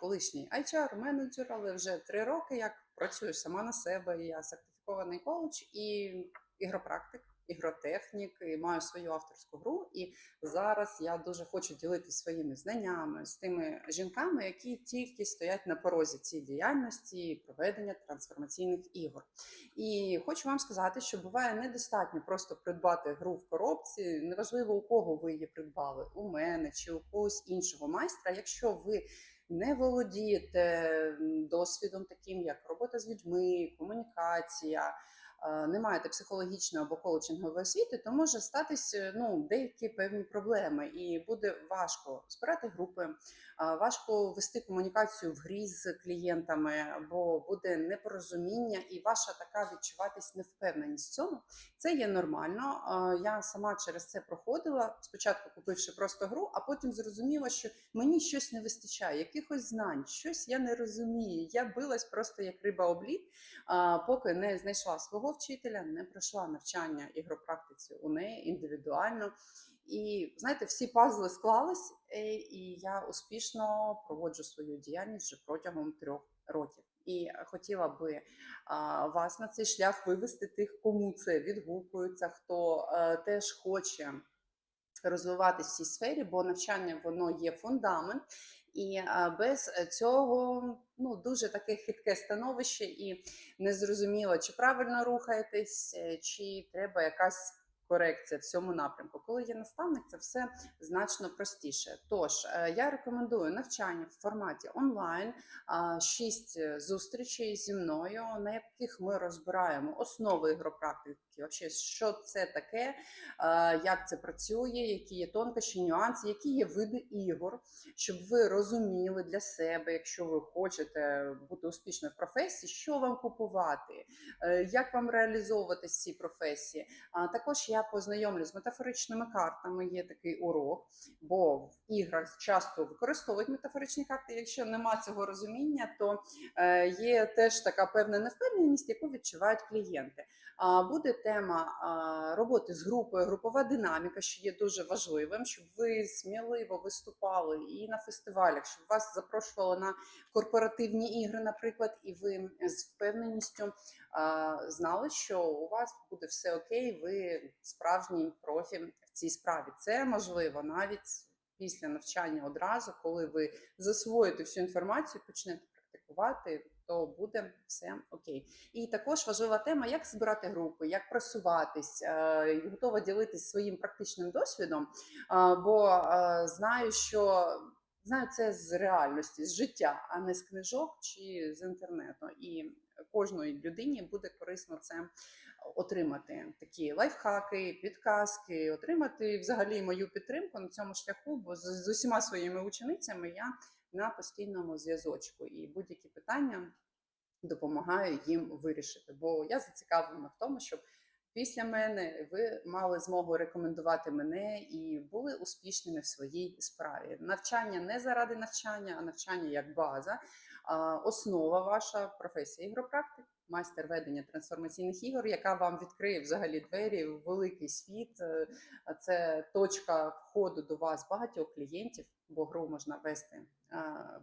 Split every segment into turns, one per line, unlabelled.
колишній HR-менеджер, але вже три роки як працюю сама на себе. Я сертифікований коуч і ігропрактик, ігротехнік, і маю свою авторську гру. І зараз я дуже хочу ділитися своїми знаннями з тими жінками, які тільки стоять на порозі цієї діяльності проведення трансформаційних ігор. І хочу вам сказати, що буває недостатньо просто придбати гру в коробці. Неважливо у кого ви її придбали, у мене чи у когось іншого майстра. Якщо ви не володієте досвідом, таким як робота з людьми, комунікація. Е, Не маєте психологічної або коучингової освіти, то може статись ну, деякі певні проблеми, і буде важко збирати групи, важко вести комунікацію в грі з клієнтами, бо буде непорозуміння і ваша така відчуватись невпевненість в цьому. Це є нормально. Я сама через це проходила. Спочатку купивши просто гру, а потім зрозуміла, що мені щось не вистачає, якихось знань, щось я не розумію. Я билась просто як риба об лід, а, поки не знайшла свого вчителя, не пройшла навчання ігропрактиці у неї індивідуально. І знаєте, всі пазли склались, е, і я успішно проводжу свою діяльність вже протягом трьох років. І хотіла би а, вас на цей шлях вивести тих, кому це відгукується, хто е, теж хоче розвиватися в цій сфері, бо навчання воно є фундамент. І без цього ну дуже таке хитке становище, і незрозуміло, чи правильно рухаєтесь, е, чи треба якась корекція в цьому напрямку. Коли є наставник, це все значно простіше. Тож е, я рекомендую навчання в форматі онлайн, шість е, зустрічей зі мною, на яких ми розбираємо основи ігропрактики, вообще, що це таке, е, як це працює, які є тонкощі, нюанси, які є види ігор, щоб ви розуміли для себе, якщо ви хочете бути успішною в професії, що вам купувати, як вам реалізовуватись в цій професії. Також я познайомлю з метафоричними картами. Є такий урок, бо в іграх часто використовують метафоричні карти. Якщо нема цього розуміння, то е, є теж така певна невпевненість, яку відчувають клієнти. А, Буде тема роботи з групою, групова динаміка, що є дуже важливим, щоб ви сміливо виступали і на фестивалях, щоб вас запрошували на корпоративні ігри, наприклад, і ви з впевненістю знали, що у вас буде все окей, ви справжній профі в цій справі. Це можливо навіть після навчання одразу, коли ви засвоїте всю інформацію, почнете практикувати. То буде все окей. І також важлива тема, як збирати групи, як просуватись, готова ділитись своїм практичним досвідом, бо знаю, що знаю це з реальності, з життя, а не з книжок чи з інтернету. І кожної людині буде корисно це отримати такі лайфхаки, підказки, отримати взагалі мою підтримку на цьому шляху, бо з, з усіма своїми ученицями я на постійному зв'язочку і будь-які питання допомагаю їм вирішити. Бо я зацікавлена в тому, щоб після мене ви мали змогу рекомендувати мене і були успішними в своїй справі. Навчання не заради навчання, а навчання як база. Основа ваша професія ігропрактик, майстер ведення трансформаційних ігор, яка вам відкриє взагалі двері в великий світ. Е, Це точка входу до вас багатьох клієнтів, бо гру можна вести е,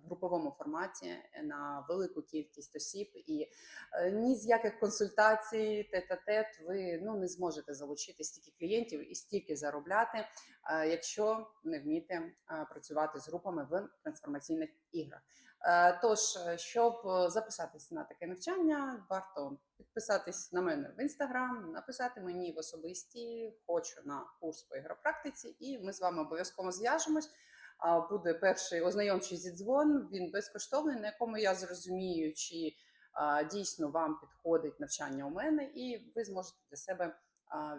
в груповому форматі на велику кількість осіб, і е, ні з яких консультацій, тет-а-тет, ви ну не зможете залучити стільки клієнтів і стільки заробляти, якщо не вмієте е, працювати з групами в трансформаційних іграх. Е, Тож, е, щоб е, записатись на таке навчання, варто підписатись на мене в інстаграм, написати мені в особисті, хочу на курс по ігропрактиці, і ми з вами обов'язково зв'яжемось. Буде перший ознайомчий зідзвон, він безкоштовний, на якому я зрозумію, чи дійсно вам підходить навчання у мене, і ви зможете для себе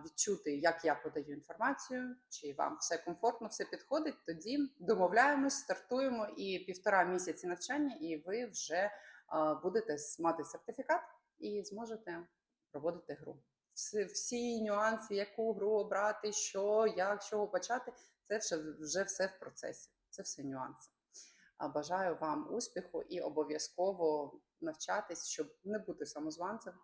відчути, як я подаю інформацію, чи вам все комфортно, все підходить. Тоді домовляємось, стартуємо і півтора місяці навчання, і ви вже будете мати сертифікат і зможете проводити гру. Всі, нюанси, яку гру обрати, що, як, чого почати, це вже, вже все в процесі. Це все нюанси. Бажаю вам успіху і обов'язково навчатись, щоб не бути самозванцем,